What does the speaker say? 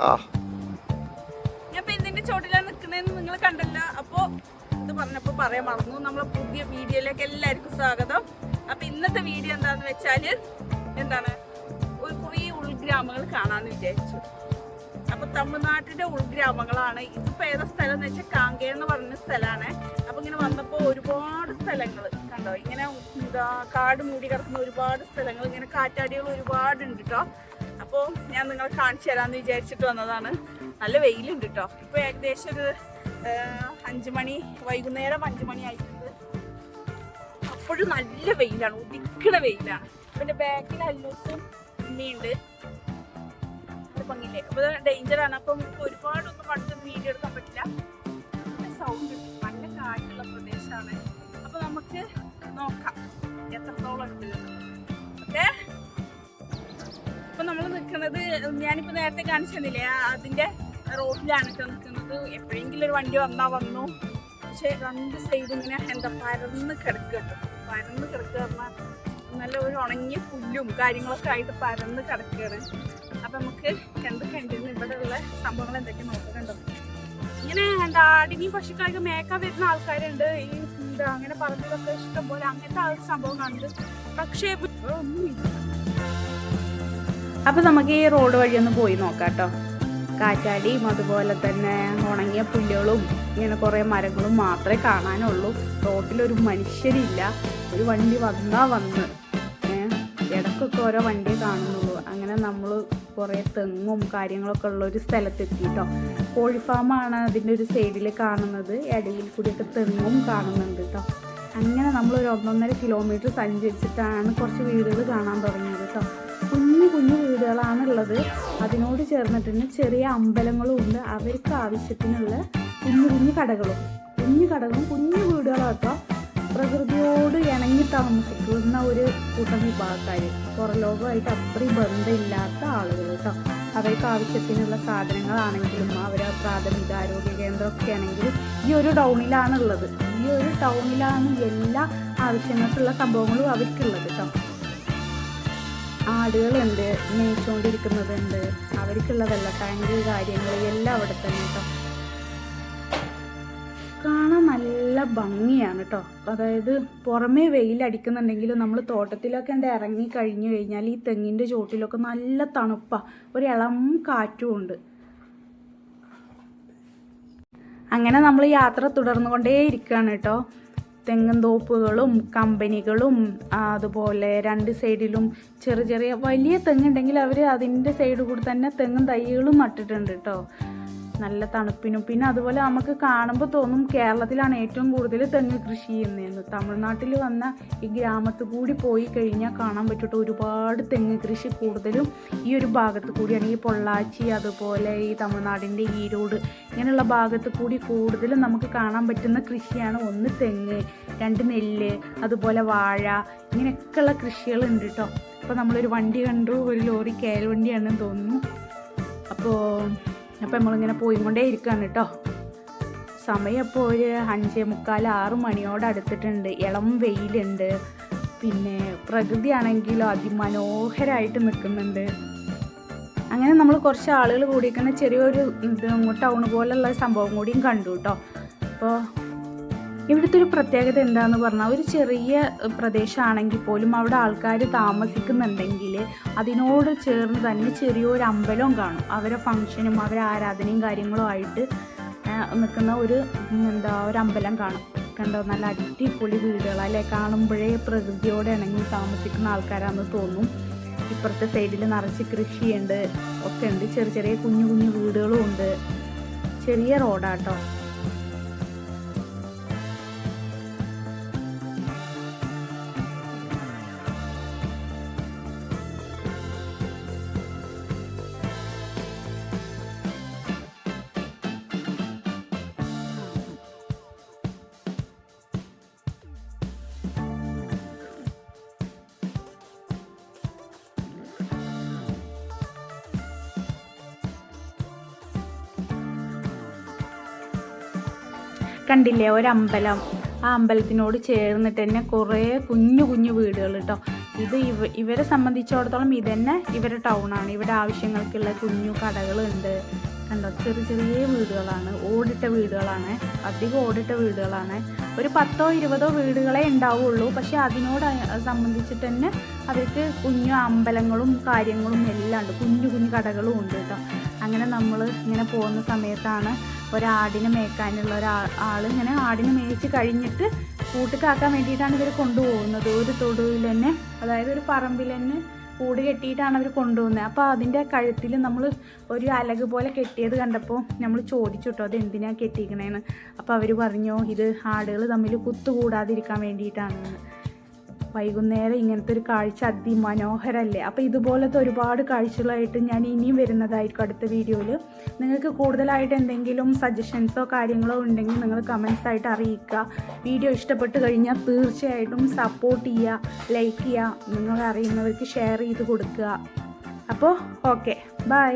ആ. ഞാൻ എന്തിന്റെ ചോട്ടിലാണ് നിൽക്കുന്നതെന്ന് നിങ്ങൾ കണ്ടല്ല. അപ്പോ ഇത് പറഞ്ഞപ്പോ പറയാൻ മറന്നു. നമ്മളെ പുതിയ വീഡിയോയിലേക്ക് എല്ലാവർക്കും സ്വാഗതം. അപ്പൊ ഇന്നത്തെ വീഡിയോ എന്താന്ന് വെച്ചാൽ എന്താണ്? ഒരു കുറേ ഉൾഗ്രാമങ്ങൾ കാണാന്ന് വിചാരിച്ചു. അപ്പൊ തമിഴ്നാട്ടിന്റെ ഉൾഗ്രാമങ്ങളാണ്. ഇതിപ്പോ ഏതാ സ്ഥലം എന്ന് വെച്ചാൽ കാങ്കേ എന്ന് പറഞ്ഞ സ്ഥലമാണ്. അപ്പൊ ഇങ്ങനെ വന്നപ്പോ ഒരുപാട് സ്ഥലങ്ങൾ കണ്ടോ? ഇങ്ങനെ എന്താ കാട് മൂടി കിടക്കുന്ന ഒരുപാട് സ്ഥലങ്ങൾ ഇങ്ങനെ കാറ്റാടികൾ ഒരുപാട് ഉണ്ട് കേട്ടോ അപ്പോൾ ഞാൻ നിങ്ങൾ കാണിച്ചു തരാമെന്ന് വിചാരിച്ചിട്ട് വന്നതാണ്. നല്ല വെയിലുണ്ട് കേട്ടോ ഇപ്പോൾ ഏകദേശം ഒരു അഞ്ച് മണി വൈകുന്നേരം അഞ്ച് മണി ആയിട്ടുണ്ട്. അപ്പോഴും നല്ല വെയിലാണ് ഉദിക്കണ വെയിലാണ്. പിന്നെ ബാക്കിൽ അല്ലൂസും ഉണ്ണിയുണ്ട്. ഭംഗിയില്ലേ? അപ്പോൾ ഡേഞ്ചറാണ് അപ്പം ഒരുപാടൊന്നും അടുത്തൊന്നും വീഡിയോ എടുക്കാൻ പറ്റില്ല. സൗണ്ട് നല്ല കാറ്റുള്ള പ്രദേശമാണ്. അപ്പോൾ നമുക്ക് നോക്കാം. എത്രത്തോളം ഉണ്ട് നിൽക്കുന്നത് ഞാനിപ്പോ നേരത്തെ കാണിച്ചു തന്നില്ലേ ആ അതിന്റെ റോഡിലാണ് കേട്ടോ നിൽക്കുന്നത് എപ്പോഴെങ്കിലും ഒരു വണ്ടി വന്നാ വന്നു. പക്ഷേ രണ്ട് സൈഡ് ഇങ്ങനെ എന്താ പരന്ന് കിടക്കുക പരന്ന് കിടക്കുക പറഞ്ഞാൽ നല്ല ഒരു ഉണങ്ങിയ പുല്ലും കാര്യങ്ങളൊക്കെ ആയിട്ട് പരന്ന് കിടക്കുകയാണ് അപ്പൊ നമുക്ക് എന്തൊക്കെ ഉണ്ടെന്ന് ഇവിടെ ഉള്ള സംഭവങ്ങൾ എന്തൊക്കെ നോക്കുന്നുണ്ടോ? ഇങ്ങനെ എന്താ ആടിനെയും പശുക്കളൊക്കെ മേക്കാൻ വരുന്ന ആൾക്കാരുണ്ട്. ഈ എന്താ അങ്ങനെ പറഞ്ഞതൊക്കെ ഇഷ്ടംപോലെ അങ്ങനത്തെ ആ ഒരു സംഭവം കണ്ട് പക്ഷേ ഒന്നുമില്ല. അപ്പോൾ നമുക്ക് ഈ റോഡ് വഴി ഒന്ന് പോയി നോക്കാം കേട്ടോ കാറ്റാടിയും അതുപോലെ തന്നെ ഉണങ്ങിയ പുല്ലുകളും ഇങ്ങനെ കുറേ മരങ്ങളും മാത്രമേ കാണാനുള്ളൂ. റോട്ടിലൊരു മനുഷ്യരില്ല. ഒരു വണ്ടി വന്നാ വന്ന്. ഇടക്കൊക്കെ ഓരോ വണ്ടി കാണുന്നുള്ളൂ. അങ്ങനെ നമ്മൾ കുറേ തെങ്ങും കാര്യങ്ങളൊക്കെ ഉള്ള ഒരു സ്ഥലത്തെത്തിയിട്ടോ കോഴി ഫാമാണ് അതിന്റെ ഒരു സൈഡിൽ കാണുന്നത്. ഇടയിൽ കൂടിയൊക്കെ തെങ്ങും കാണുന്നുണ്ട് കേട്ടോ അങ്ങനെ നമ്മൾ ഒരു ഒന്നൊന്നര കിലോമീറ്റർ സഞ്ചരിച്ചിട്ടാണ് കുറച്ച് വീടുകൾ കാണാൻ തുടങ്ങിയത് കേട്ടോ കുഞ്ഞു വീടുകളാണുള്ളത്. അതിനോട് ചേർന്നിട്ട് തന്നെ ചെറിയ അമ്പലങ്ങളും ഉണ്ട് അവർക്ക് ആവശ്യത്തിനുള്ള കുഞ്ഞു കുഞ്ഞു കടകളും. കുഞ്ഞു കടകളും കുഞ്ഞു വീടുകളൊക്കെ പ്രകൃതിയോട് ഇണങ്ങി താമസിക്കുന്ന ഒരു കൂട്ടം വിഭാഗക്കാർ പുറലോകമായിട്ട് അത്രയും ബന്ധമില്ലാത്ത ആളുകൾ കേട്ടോ. അവർക്ക് ആവശ്യത്തിനുള്ള സാധനങ്ങളാണെങ്കിലും അവരെ പ്രാഥമിക ആരോഗ്യ കേന്ദ്രമൊക്കെ ആണെങ്കിലും ഈ ഒരു ടൗണിലാണുള്ളത്. ഈ ഒരു ടൗണിലാണ് എല്ലാ ആവശ്യങ്ങൾക്കുള്ള സംഭവങ്ങളും അവർക്കുള്ളത് കേട്ടോ. ആടുകളുണ്ട് മേയിച്ചുകൊണ്ടിരിക്കുന്നതുണ്ട് അവർക്കുള്ള വെള്ള ടാങ്ക് കാര്യങ്ങൾ എല്ലാം അവിടെ തന്നെ കേട്ടോ. കാണാൻ നല്ല ഭംഗിയാണ് കേട്ടോ. അതായത് പുറമേ വെയിലടിക്കുന്നുണ്ടെങ്കിലും നമ്മൾ തോട്ടത്തിലൊക്കെ ഉണ്ട് ഇറങ്ങി കഴിഞ്ഞു കഴിഞ്ഞാൽ ഈ തെങ്ങിന്റെ ചോട്ടിലൊക്കെ നല്ല തണുപ്പാണ് ഒരു ഇളം കാറ്റും ഉണ്ട്. അങ്ങനെ നമ്മൾ യാത്ര തുടർന്നുകൊണ്ടേ ഇരിക്കുകയാണ് കേട്ടോ. തെങ്ങും തോപ്പുകളും കമ്പനികളും അതുപോലെ രണ്ട് സൈഡിലും ചെറിയ ചെറിയ വലിയ തെങ്ങുണ്ടെങ്കിൽ അവർ അതിന്റെ സൈഡിൽ കൂടി തന്നെ തെങ്ങും തൈകളും നട്ടിട്ടുണ്ട് കേട്ടോ നല്ല തണുപ്പിനും. പിന്നെ അതുപോലെ നമുക്ക് കാണുമ്പോൾ തോന്നും കേരളത്തിലാണ് ഏറ്റവും കൂടുതൽ തെങ്ങ് കൃഷി ചെയ്യുന്നതെന്ന്. തമിഴ്നാട്ടിൽ വന്ന ഈ ഗ്രാമത്തിൽ കൂടി പോയി കഴിഞ്ഞാൽ കാണാൻ പറ്റിയിട്ട് ഒരുപാട് തെങ്ങ് കൃഷി കൂടുതലും ഈ ഒരു ഭാഗത്ത് കൂടിയാണ്. ഈ പൊള്ളാച്ചി അതുപോലെ ഈ തമിഴ്നാടിന്റെ ഈരോട് ഇങ്ങനെയുള്ള ഭാഗത്ത് കൂടി കൂടുതലും നമുക്ക് കാണാൻ പറ്റുന്ന കൃഷിയാണ് ഒന്ന് തെങ്ങ് രണ്ട് നെല്ല് അതുപോലെ വാഴ ഇങ്ങനെയൊക്കെയുള്ള കൃഷികളുണ്ട് കേട്ടോ. അപ്പോൾ നമ്മളൊരു വണ്ടി കണ്ടു ഒരു ലോറി കയൽ വണ്ടിയാണെന്ന് തോന്നുന്നു. അപ്പോൾ അപ്പോൾ നമ്മളിങ്ങനെ പോയിക്കൊണ്ടേ ഇരിക്കുകയാണ് കേട്ടോ സമയം ഇപ്പോൾ ഒരു അഞ്ചേ മുക്കാൽ ആറ് മണിയോട് അടുത്തിട്ടുണ്ട്. ഇളം വെയിലുണ്ട്. പിന്നെ പ്രകൃതിയാണെങ്കിലും അതിമനോഹരമായിട്ട് നിൽക്കുന്നുണ്ട്. അങ്ങനെ നമ്മൾ കുറച്ച് ആളുകൾ കൂടിയിരിക്കുന്ന ചെറിയൊരു ഇത് ടൗൺ പോലുള്ള സംഭവം കൂടിയും കണ്ടു കേട്ടോ അപ്പോൾ ഇവിടുത്തെ ഒരു പ്രത്യേകത എന്താന്ന് പറഞ്ഞാൽ ഒരു ചെറിയ പ്രദേശമാണെങ്കിൽ പോലും അവിടെ ആൾക്കാർ താമസിക്കുന്നുണ്ടെങ്കിൽ അതിനോട് ചേർന്ന് തന്നെ ചെറിയൊരു അമ്പലവും കാണും. അവരെ ഫങ്ഷനും അവരെ ആരാധനയും കാര്യങ്ങളും ആയിട്ട് നിൽക്കുന്ന ഒരു എന്താ ഒരു അമ്പലം കാണും. കണ്ടോ? നല്ല അടിപൊളി വീടുകൾ അല്ലെ? കാണുമ്പോഴേ പ്രകൃതിയോടെ ഇണങ്ങി താമസിക്കുന്ന ആൾക്കാരാണെന്ന് തോന്നും. ഇപ്പുറത്തെ സൈഡിൽ നിറച്ച് കൃഷിയുണ്ട് ഒക്കെ ഉണ്ട്. ചെറിയ ചെറിയ കുഞ്ഞു കുഞ്ഞു വീടുകളും ഉണ്ട്. ചെറിയ റോഡാട്ടോ. കണ്ടില്ലേ ഒരമ്പലം. ആ അമ്പലത്തിനോട് ചേർന്നിട്ട് തന്നെ കുറേ കുഞ്ഞു കുഞ്ഞു വീടുകൾ കേട്ടോ ഇത് ഇവ ഇവരെ സംബന്ധിച്ചിടത്തോളം ഇതന്നെ ഇവരുടെ ടൗണാണ് ഇവിടെ ആവശ്യങ്ങൾക്കുള്ള കുഞ്ഞു കടകളുണ്ട്. കണ്ടോ? ചെറിയ ചെറിയ വീടുകളാണ്. ഓടിട്ട വീടുകളാണ്. അധികം ഓടിട്ട വീടുകളാണ്. ഒരു പത്തോ ഇരുപതോ വീടുകളെ ഉണ്ടാവുള്ളൂ. പക്ഷെ അതിനോട് സംബന്ധിച്ചിട്ട് തന്നെ അവർക്ക് കുഞ്ഞു അമ്പലങ്ങളും കാര്യങ്ങളും എല്ലാം ഉണ്ട്. കുഞ്ഞു കുഞ്ഞു കടകളും ഉണ്ട് കേട്ടോ അങ്ങനെ നമ്മൾ ഇങ്ങനെ പോകുന്ന സമയത്താണ് ഒരാടിനെ മേയ്ക്കാനുള്ള ഒരാ ആൾ ഇങ്ങനെ ആടിനെ മേയിച്ച് കഴിഞ്ഞിട്ട് കൂട്ടുകാക്കാൻ വേണ്ടിയിട്ടാണ് ഇവർ കൊണ്ടുപോകുന്നത്. ഒരു തൊടുവിൽ തന്നെ അതായത് ഒരു പറമ്പിൽ തന്നെ കൂട് കെട്ടിയിട്ടാണ് അവർ കൊണ്ടുപോകുന്നത്. അപ്പോൾ അതിന്റെ കഴുത്തിൽ നമ്മൾ ഒരു അലക് പോലെ കെട്ടിയത് കണ്ടപ്പോൾ നമ്മൾ ചോദിച്ചു കേട്ടോ അത് എന്തിനാണ് കെട്ടിക്കണേന്ന് അപ്പോൾ അവർ പറഞ്ഞു ഇത് ആടുകൾ തമ്മിൽ കുത്തുകൂടാതിരിക്കാൻ വേണ്ടിയിട്ടാണെന്ന്. വൈകുന്നേരം ഇങ്ങനത്തെ ഒരു കാഴ്ച അതിമനോഹരല്ലേ? അപ്പോൾ ഇതുപോലത്തെ ഒരുപാട് കാഴ്ചകളായിട്ട് ഞാൻ ഇനിയും വരുന്നതായിരിക്കും അടുത്ത വീഡിയോയിൽ നിങ്ങൾക്ക് കൂടുതലായിട്ട് എന്തെങ്കിലും സജഷൻസോ കാര്യങ്ങളോ ഉണ്ടെങ്കിൽ നിങ്ങൾ കമൻസ് ആയിട്ട് അറിയിക്കുക. വീഡിയോ ഇഷ്ടപ്പെട്ട് കഴിഞ്ഞാൽ തീർച്ചയായിട്ടും സപ്പോർട്ട് ചെയ്യുക ലൈക്ക് ചെയ്യുക നിങ്ങൾ അറിയുന്നവർക്ക് ഷെയർ ചെയ്ത് കൊടുക്കുക. അപ്പോൾ ഓക്കെ ബൈ